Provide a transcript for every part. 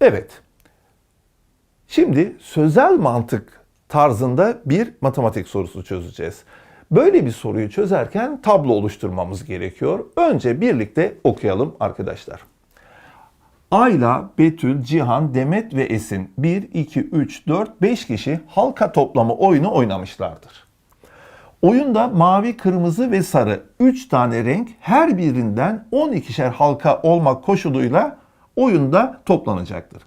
Evet. Şimdi sözel mantık tarzında bir matematik sorusu çözeceğiz. Böyle bir soruyu çözerken tablo oluşturmamız gerekiyor. Önce birlikte okuyalım arkadaşlar. Ayla, Betül, Cihan, Demet ve Esin 1, 2, 3, 4, 5 kişi halka toplama oyunu oynamışlardır. Oyunda mavi, kırmızı ve sarı 3 tane renk her birinden 12'şer halka olmak koşuluyla oyunda toplanacaktır.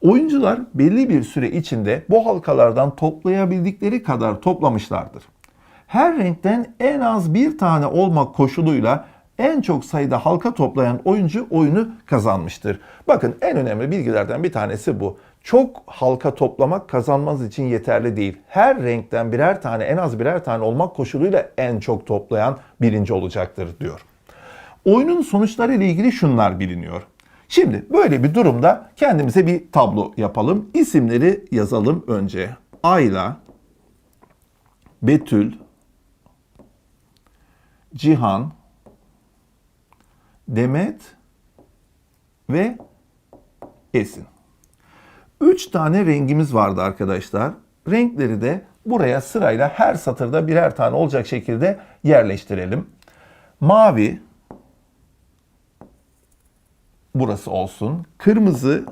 Oyuncular belli bir süre içinde bu halkalardan toplayabildikleri kadar toplamışlardır. Her renkten en az bir tane olmak koşuluyla en çok sayıda halka toplayan oyuncu oyunu kazanmıştır. Bakın en önemli bilgilerden bir tanesi bu. Çok halka toplamak kazanmanız için yeterli değil. Her renkten birer tane en az birer tane olmak koşuluyla en çok toplayan birinci olacaktır diyor. Oyunun sonuçları ile ilgili şunlar biliniyor. Şimdi böyle bir durumda kendimize bir tablo yapalım. İsimleri yazalım önce. Ayla, Betül, Cihan, Demet ve Esin. Üç tane rengimiz vardı arkadaşlar. Renkleri de buraya sırayla her satırda birer tane olacak şekilde yerleştirelim. Mavi burası olsun. Kırmızı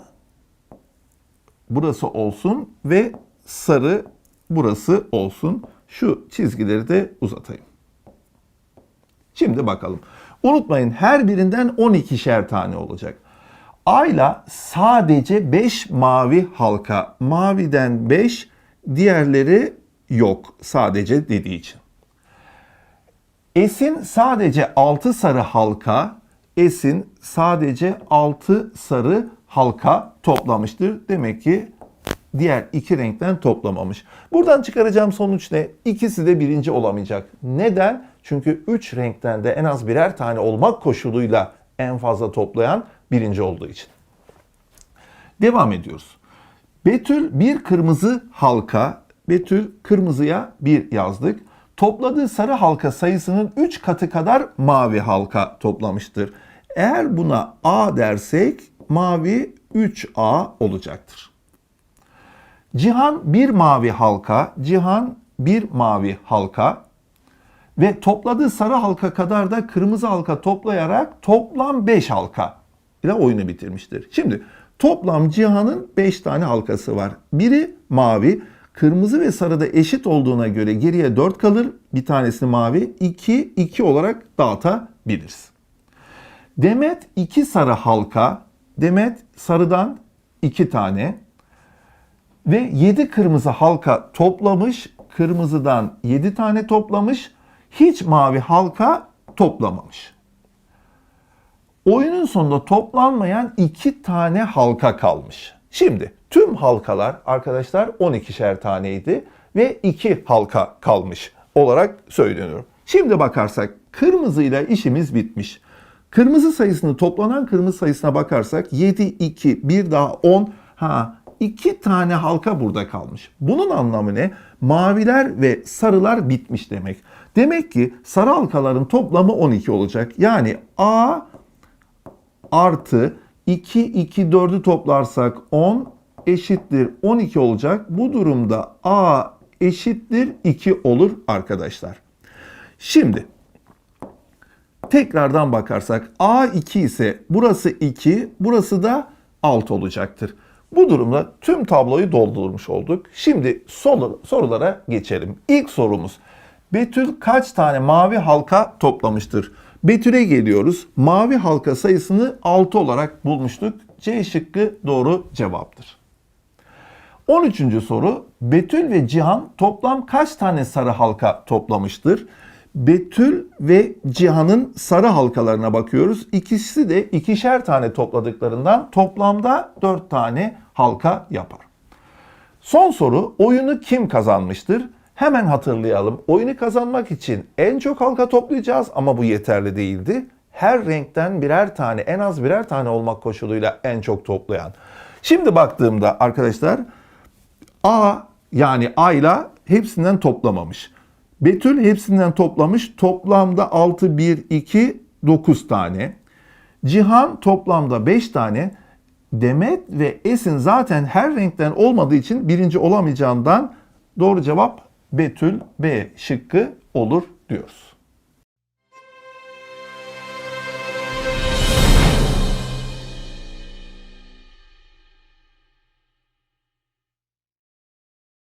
burası olsun ve sarı burası olsun. Şu çizgileri de uzatayım. Şimdi bakalım. Unutmayın her birinden 12'şer tane olacak. Ayla sadece 5 mavi halka. Maviden 5, diğerleri yok sadece dediği için. Esin sadece 6 sarı halka, Esin sadece 6 sarı halka toplamıştır. Demek ki diğer iki renkten toplamamış. Buradan çıkaracağım sonuç ne? İkisi de birinci olamayacak. Neden? Çünkü üç renkten de en az birer tane olmak koşuluyla en fazla toplayan birinci olduğu için. Devam ediyoruz. Betül bir kırmızı halka, Betül kırmızıya bir yazdık. Topladığı sarı halka sayısının 3 katı kadar mavi halka toplamıştır. Eğer buna A dersek mavi 3A olacaktır. Cihan bir mavi halka, Cihan bir mavi halka ve topladığı sarı halka kadar da kırmızı halka toplayarak toplam 5 halka ile oyunu bitirmiştir. Şimdi toplam Cihan'ın 5 tane halkası var. Biri mavi, kırmızı ve sarıda eşit olduğuna göre geriye 4 kalır. Bir tanesini mavi, 2 2 olarak dağıtabiliriz. Demet 2 sarı halka, Demet sarıdan 2 tane ve 7 kırmızı halka toplamış. Kırmızıdan 7 tane toplamış. Hiç mavi halka toplamamış. Oyunun sonunda toplanmayan 2 tane halka kalmış. Şimdi tüm halkalar arkadaşlar 12'şer taneydi ve 2 halka kalmış olarak söyleniyor. Şimdi bakarsak kırmızıyla işimiz bitmiş. Kırmızı sayısını toplanan kırmızı sayısına bakarsak 7, 2, 1 daha 10. Ha iki tane halka burada kalmış. Bunun anlamı ne? Maviler ve sarılar bitmiş demek. Demek ki sarı halkaların toplamı 12 olacak. Yani A artı 2, 2, 4'ü toplarsak 10 eşittir 12 olacak. Bu durumda A eşittir 2 olur arkadaşlar. Şimdi tekrardan bakarsak A 2 ise burası 2, burası da 6 olacaktır. Bu durumda tüm tabloyu doldurmuş olduk. Şimdi soru, sorulara geçelim. İlk sorumuz. Betül kaç tane mavi halka toplamıştır? Betül'e geliyoruz. Mavi halka sayısını 6 olarak bulmuştuk. C şıkkı doğru cevaptır. 13. soru. Betül ve Cihan toplam kaç tane sarı halka toplamıştır? Betül ve Cihan'ın sarı halkalarına bakıyoruz. İkisi de ikişer tane topladıklarından toplamda 4 tane halka yapar. Son soru oyunu kim kazanmıştır? Hemen hatırlayalım. Oyunu kazanmak için en çok halka toplayacağız ama bu yeterli değildi. Her renkten birer tane en az birer tane olmak koşuluyla en çok toplayan. Şimdi baktığımda arkadaşlar A yani Ayla hepsinden toplamamış. Betül hepsinden toplamış. Toplamda 6, 1, 2, 9 tane. Cihan toplamda 5 tane. Demet ve Esin zaten her renkten olmadığı için birinci olamayacağından doğru cevap Betül B şıkkı olur diyoruz.